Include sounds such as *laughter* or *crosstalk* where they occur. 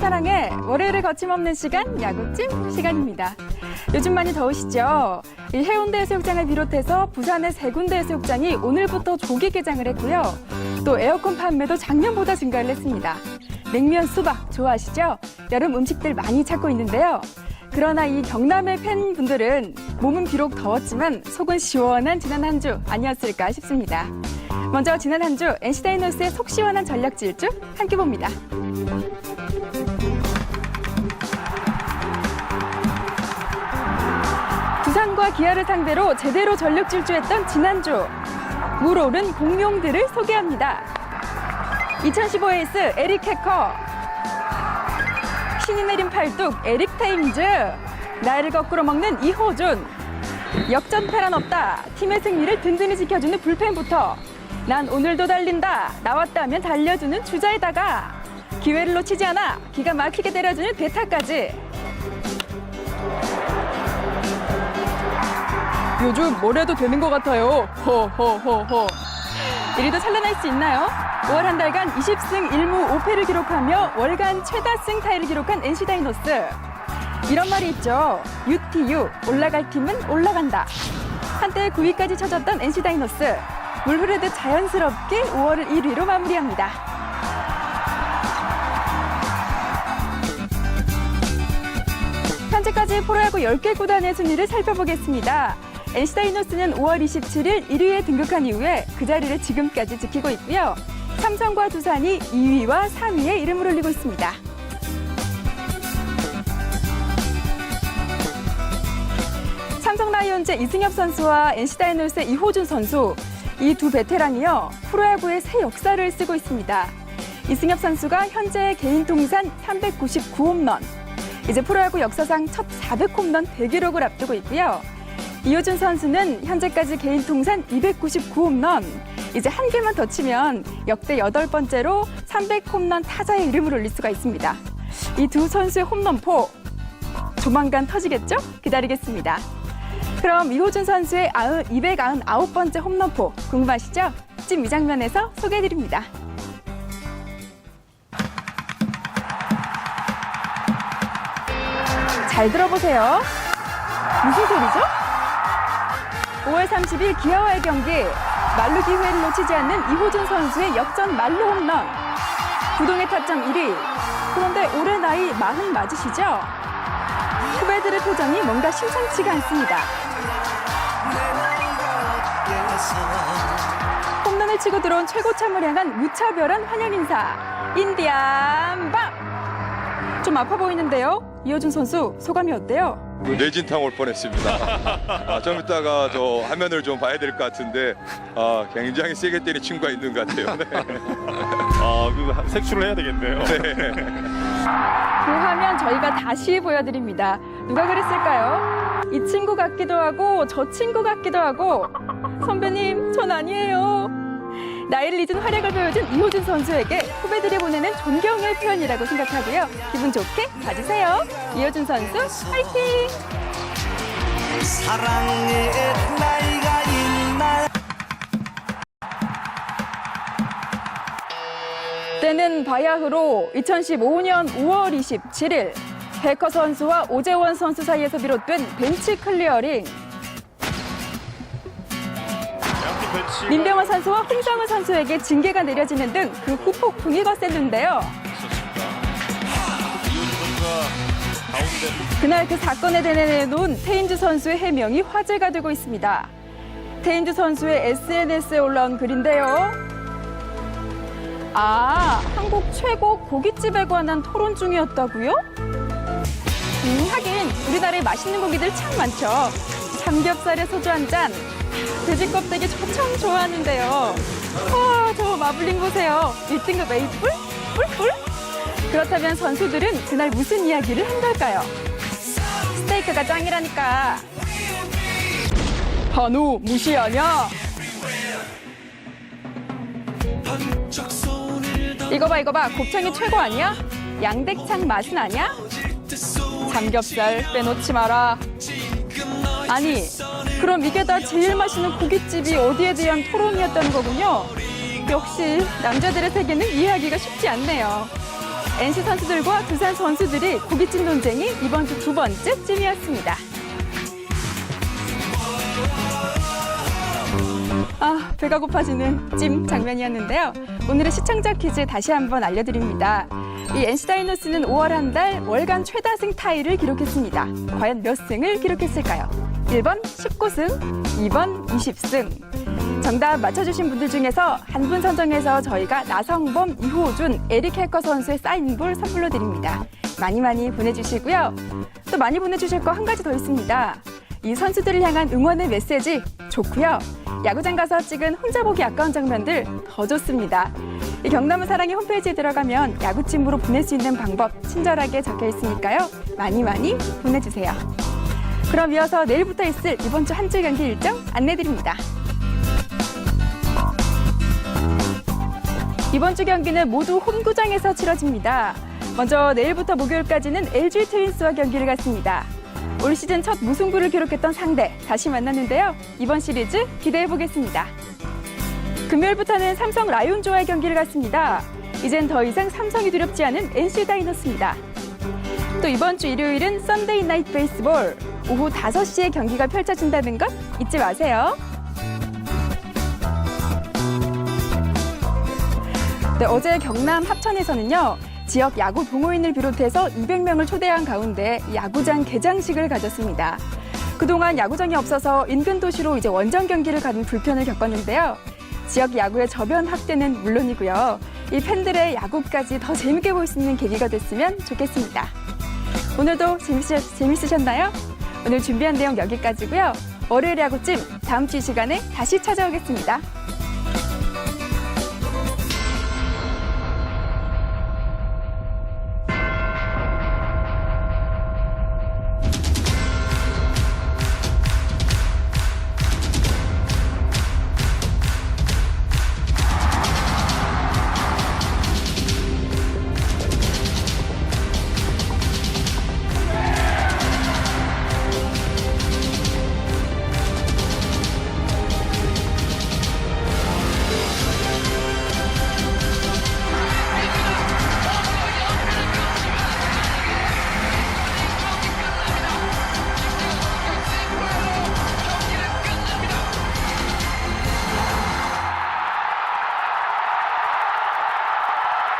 사랑해 월요일을 거침없는 시간 야구찜 시간입니다. 요즘 많이 더우시죠? 이 해운대 해수욕장을 비롯해서 부산의 세 군데 해수욕장이 오늘부터 조기 개장을 했고요. 또 에어컨 판매도 작년보다 증가를 했습니다. 냉면 수박 좋아하시죠? 여름 음식들 많이 찾고 있는데요. 그러나 이 경남의 팬분들은 몸은 비록 더웠지만 속은 시원한 지난 한 주 아니었을까 싶습니다. 먼저 지난 한 주 NC 다이노스의 속 시원한 전력 질주 함께 봅니다. 기아를 상대로 제대로 전력 질주했던 지난주. 물 오른 공룡들을 소개합니다. 2015 에이스 에릭 해커. 신이 내린 팔뚝 에릭 테임즈. 나이를 거꾸로 먹는 이호준. 역전패란 없다. 팀의 승리를 든든히 지켜주는 불펜부터. 난 오늘도 달린다. 나왔다 하면 달려주는 주자에다가. 기회를 놓치지 않아. 기가 막히게 때려주는 대타까지 요즘 뭘 해도 되는 것 같아요 호호호호 이리도 찬란할 수 있나요? 5월 한 달간 20승 1무 5패를 기록하며 월간 최다 승 타율을 기록한 NC 다이노스. 이런 말이 있죠. UTU 올라갈 팀은 올라간다. 한때 9위까지 쳐졌던 NC 다이노스. 물 흐르듯 자연스럽게 5월을 1위로 마무리합니다. 현재까지 프로야구 10개 구단의 순위를 살펴보겠습니다. NC 다이노스는 5월 27일 1위에 등극한 이후에 그 자리를 지금까지 지키고 있고요. 삼성과 두산이 2위와 3위에 이름을 올리고 있습니다. 삼성 라이온즈 이승엽 선수와 NC 다이노스의 이호준 선수 이 두 베테랑이요 프로야구의 새 역사를 쓰고 있습니다. 이승엽 선수가 현재 개인 통산 399홈런, 이제 프로야구 역사상 첫 400홈런 대기록을 앞두고 있고요. 이호준 선수는 현재까지 개인 통산 299홈런, 이제 한 개만 더 치면 역대 여덟 번째로 300홈런 타자의 이름을 올릴 수가 있습니다. 이 두 선수의 홈런포 조만간 터지겠죠? 기다리겠습니다. 그럼 이호준 선수의 299번째 홈런포 궁금하시죠? 지금 이 장면에서 소개해드립니다. 잘 들어보세요. 무슨 소리죠? 5월 30일 기아와의 경기. 말루 기회를 놓치지 않는 이호준 선수의 역전 말루 홈런. 구동의 타점 1위. 그런데 올해 나이 마흔 맞으시죠? 후배들의 표정이 뭔가 심상치가 않습니다. 홈런을 치고 들어온 최고참을 향한 무차별한 환영 인사. 인디안 밤좀 아파 보이는데요? 이호준 선수 소감이 어때요? 그 뇌진탕 올 뻔했습니다. 아, 좀 이따가 저 화면을 좀 봐야 될 것 같은데 아, 굉장히 세게 때린 친구가 있는 것 같아요. 네. *laughs* 아, 그 색출을 해야 되겠네요. 그 화면 저희가 다시 보여드립니다. 누가 그랬을까요? 이 친구 같기도 하고 저 친구 같기도 하고 선배님 전 아니에요. 나이를 잊은 활약을 보여준 이호준 선수에게 후배들이 보내는 존경의 표현이라고 생각하고요. 기분 좋게 봐주세요. 이호준 선수 화이팅! 사랑의 나이가 있나 때는 바야흐로 2015년 5월 27일 베커 선수와 오재원 선수 사이에서 비롯된 벤치 클리어링 민병헌 선수와 홍정은 선수에게 징계가 내려지는 등 그 후폭풍이 거셌는데요. 그날 그 사건에 대내놓은 테인즈 선수의 해명이 화제가 되고 있습니다. 테인즈 선수의 SNS에 올라온 글인데요. 아, 한국 최고 고깃집에 관한 토론 중이었다고요? 음, 하긴 우리나라에 맛있는 고기들 참 많죠. 삼겹살에 소주 한 잔, 돼지 껍데기 저참 좋아하는데요. 와, 저 마블링 보세요. 1등급 A뿔? 뿔 뿔? 그렇다면 선수들은 그날 무슨 이야기를 한 걸까요? 스테이크가 짱이라니까. 한우 무시하냐? 이거 봐 이거 봐 곱창이 최고 아니야? 양대창 맛은 아니야? 삼겹살 빼놓지 마라. 아니 그럼 이게 다 제일 맛있는 고깃집이 어디에 대한 토론이었다는 거군요. 역시 남자들의 세계는 이해하기가 쉽지 않네요. NC 선수들과 두산 선수들이 고깃집 논쟁이 이번 주 두 번째 찜이었습니다. 아, 배가 고파지는 찜 장면이었는데요. 오늘의 시청자 퀴즈 다시 한번 알려드립니다. 이 NC 다이노스는 5월 한 달 월간 최다승 타이를 기록했습니다. 과연 몇 승을 기록했을까요? 1번 19승, 2번 20승. 정답 맞춰주신 분들 중에서 한 분 선정해서 저희가 나성범, 이호준, 에릭 해커 선수의 사인볼 선물로 드립니다. 많이 많이 보내주시고요. 또 많이 보내주실 거 한 가지 더 있습니다. 이 선수들을 향한 응원의 메시지 좋고요. 야구장 가서 찍은 혼자 보기 아까운 장면들 더 좋습니다. 이 경남은 사랑의 홈페이지에 들어가면 야구찜으로 보낼 수 있는 방법 친절하게 적혀 있으니까요. 많이 많이 보내주세요. 그럼 이어서 내일부터 있을 이번 주 한 주 경기 일정 안내드립니다. 이번 주 경기는 모두 홈구장에서 치러집니다. 먼저 내일부터 목요일까지는 LG 트윈스와 경기를 갖습니다. 올 시즌 첫 무승부를 기록했던 상대 다시 만났는데요. 이번 시리즈 기대해 보겠습니다. 금요일부터는 삼성 라이온즈와의 경기를 갖습니다. 이젠 더 이상 삼성이 두렵지 않은 NC 다이노스입니다. 또 이번 주 일요일은 썬데이 나이트 베이스볼 오후 5시에 경기가 펼쳐진다는 것 잊지 마세요. 네, 어제 경남 합천에서는요. 지역 야구 동호인을 비롯해서 200명을 초대한 가운데 야구장 개장식을 가졌습니다. 그동안 야구장이 없어서 인근 도시로 이제 원정 경기를 가는 불편을 겪었는데요. 지역 야구의 저변 확대는 물론이고요. 이 팬들의 야구까지 더 재밌게 볼 수 있는 계기가 됐으면 좋겠습니다. 오늘도 재밌으셨, 재밌으셨나요? 오늘 준비한 내용 여기까지고요. 월요일 야구찜 다음 주이 시간에 다시 찾아오겠습니다.